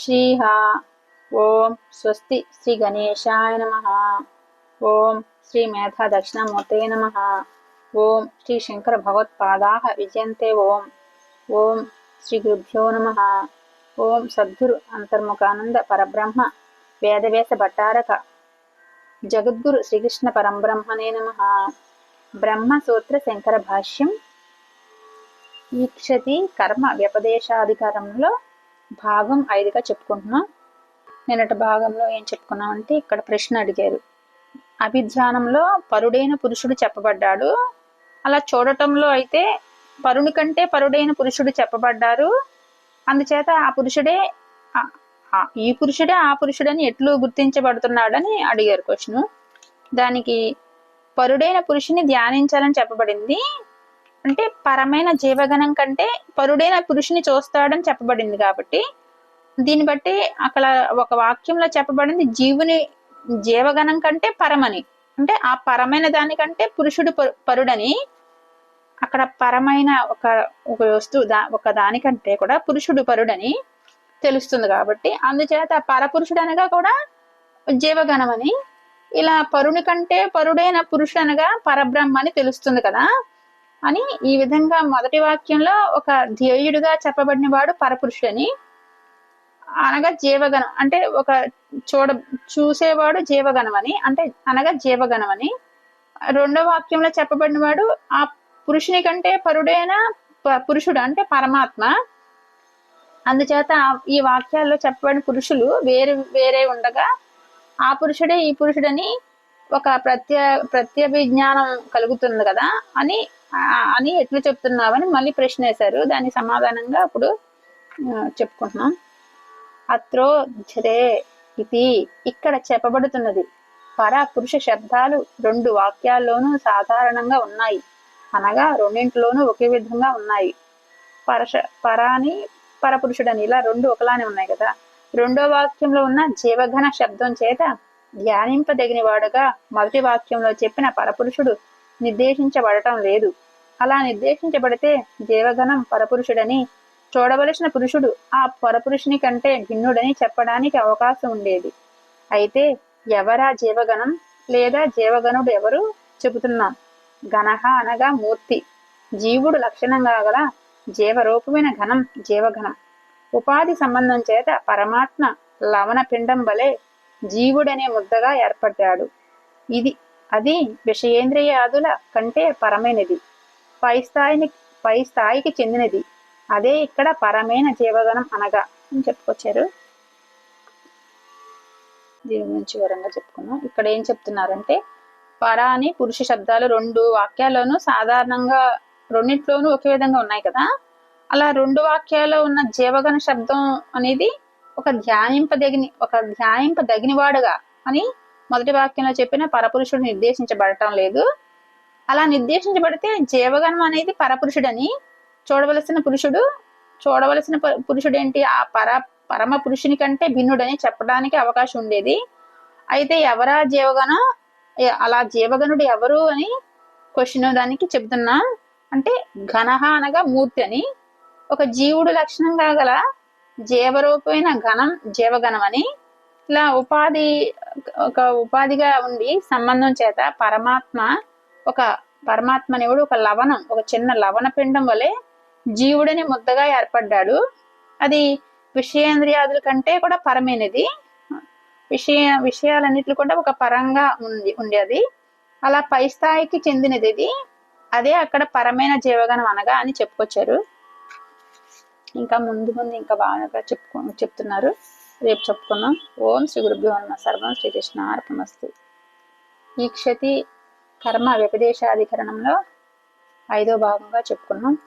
శ్రీహ. ఓం స్వస్తి శ్రీ గణేశాయ నమ. ఓం శ్రీ మేధా దక్షిణామూర్తే నమ. ఓం శ్రీ శంకర భగవత్పాదా విజయంతే ఓం. ఓం శ్రీ గురుభ్యో నమ. ఓం సద్గురు అంతర్ముఖానంద పరబ్రహ్మ వేదవేశ భట్టారక జగద్గురు శ్రీకృష్ణ పరంబ్రహ్మనే నమ. బ్రహ్మసూత్ర శంకర భాష్యం ఈక్షతి కర్మ వ్యపదేశాధికారంలో భాగం ఐదుగా చెప్పుకుంటున్నాం. నిన్నటి భాగంలో ఏం చెప్పుకున్నామంటే ఇక్కడ ప్రశ్న అడిగారు. అభిధ్యానంలో పరుడైన పురుషుడు చెప్పబడ్డాడు. అలా చూడటంలో అయితే పరుని కంటే పరుడైన పురుషుడు చెప్పబడ్డారు. అందుచేత ఆ పురుషుడే ఈ పురుషుడే ఆ పురుషుడని ఎట్లు గుర్తించబడుతున్నాడని అడిగారు క్వశ్చన్. దానికి పరుడైన పురుషుని ధ్యానించాలని చెప్పబడింది. అంటే పరమైన జీవగణం కంటే పరుడైన పురుషుని చూస్తాడని చెప్పబడింది కాబట్టి దీన్ని బట్టి అక్కడ ఒక వాక్యంలో చెప్పబడింది జీవుని జీవగణం కంటే పరమని. అంటే ఆ పరమైన దానికంటే పురుషుడు పరుడని అక్కడ పరమైన ఒక ఒక వస్తువు దా ఒక దానికంటే కూడా పురుషుడు పరుడని తెలుస్తుంది కాబట్టి అందుచేత పరపురుషుడు అనగా కూడా జీవగణమని ఇలా పరుని కంటే పరుడైన పురుషుడు అనగా పరబ్రహ్మ అని తెలుస్తుంది కదా. అని ఈ విధంగా మొదటి వాక్యంలో ఒక ధ్యేయుడిగా చెప్పబడిన వాడు పరపురుషుడని అనగా జీవగణం అంటే ఒక చూడ చూసేవాడు జీవగణం అని అంటే అనగా జీవగణం అని రెండో వాక్యంలో చెప్పబడిన వాడు ఆ పురుషుని కంటే పరుడైన ప- పురుషుడు అంటే పరమాత్మ. అందుచేత ఈ వాక్యాల్లో చెప్పబడిన పురుషులు వేరు వేరే ఉండగా ఆ పురుషుడే ఈ పురుషుడని ఒక ప్రత్య ప్రత్యభిజ్ఞానం కలుగుతుంది కదా? అని అని ఎట్లా చెప్తున్నావని మళ్ళీ ప్రశ్న వేశారు. దానికి సమాధానంగా అప్పుడు చెప్పుకుంటున్నాం. అత్రో అత్రోధ్యతే ఇది ఇక్కడ చెప్పబడుతున్నది. పర పురుష శబ్దాలు రెండు వాక్యాల్లోనూ సాధారణంగా ఉన్నాయి. అనగా రెండింటిలోనూ ఒకే విధంగా ఉన్నాయి. పరశ పరాని పరపురుషుడని ఇలా రెండు ఒకలానే ఉన్నాయి కదా? రెండో వాక్యంలో ఉన్న జీవఘన శబ్దం చేత ధ్యానింపదగినవాడుగా మొదటి వాక్యంలో చెప్పిన పరపురుషుడు నిర్దేశించబడటం లేదు. అలా నిర్దేశించబడితే జీవగణం పరపురుషుడని చూడవలసిన పురుషుడు ఆ పరపురుషుని కంటే భిన్నుడని చెప్పడానికి అవకాశం ఉండేది. అయితే ఎవరా జీవగణం లేదా జీవగణుడు ఎవరు? చెబుతున్నాం. గణహ అనగా మూర్తి. జీవుడు లక్షణంగా గల జీవరూపమైన ఘనం జీవఘనం ఉపాధి సంబంధం చేత పరమాత్మ లవణ పిండం వలె జీవుడనే ముద్దగా ఏర్పడ్డాడు. ఇది అది విషయేంద్రియాదుల కంటే పరమైనది. పై స్థాయిని పై స్థాయికి చెందినది. అదే ఇక్కడ పరమైన జీవగణం అనగా అని చెప్పుకొచ్చారు. దీని గురించి వివరంగా చెప్పుకున్నాం ఇక్కడ ఏం చెప్తున్నారంటే పర అని పురుష శబ్దాలు రెండు వాక్యాల్లోనూ సాధారణంగా రెండిట్లోనూ ఒకే విధంగా ఉన్నాయి కదా? అలా రెండు వాక్యాల్లో ఉన్న జీవగణ శబ్దం అనేది ఒక ధ్యానింపదగిన ఒక ధ్యానింపదగినవాడుగా అని మొదటి వాక్యంలో చెప్పిన పరపురుషుడు నిర్దేశించబడటం లేదు. అలా నిర్దేశించబడితే జీవగణం అనేది పరపురుషుడని చూడవలసిన పురుషుడు చూడవలసిన పురుషుడేంటి? పురుషుడు ఏంటి ఆ పర పరమ పురుషుని కంటే భిన్నుడని చెప్పడానికి అవకాశం ఉండేది. అయితే ఎవరా జీవగణం? అలా జీవగణుడు ఎవరు అని క్వశ్చన్ దానికి చెప్తున్నా. అంటే ఘనహ అనగా మూర్తి అని. ఒక జీవుడు లక్షణంగా గల జీవరూపమైన ఘనం జీవగణం అని. ఇలా ఉపాధి ఒక ఉపాధిగా ఉండి సంబంధం చేత పరమాత్మ ఒక పరమాత్మ ఒక లవణం ఒక చిన్న లవణ పిండం వలె జీవుడని ముద్దగా ఏర్పడ్డాడు. అది విషయేంద్రియాదుల కంటే కూడా పరమైనది. విషయ విషయాలన్నిట్లు కూడా ఒక పరంగా ఉంది ఉండేది. అలా పై స్థాయికి చెందినది ఇది. అదే అక్కడ పరమైన జీవగణం అనగా అని చెప్పుకొచ్చారు. ఇంకా ముందు ముందు ఇంకా బాగా చెప్పుకో చెప్తున్నారు. రేపు చెప్పుకున్నాం. ఓం శ్రీ గురుభ్యో నమ. సర్వం శ్రీకృష్ణ అర్పణస్తు ఈ క్షతి కర్మ వ్యపదేశాధికరణంలో ఐదో భాగంగా చెప్పుకున్నాం.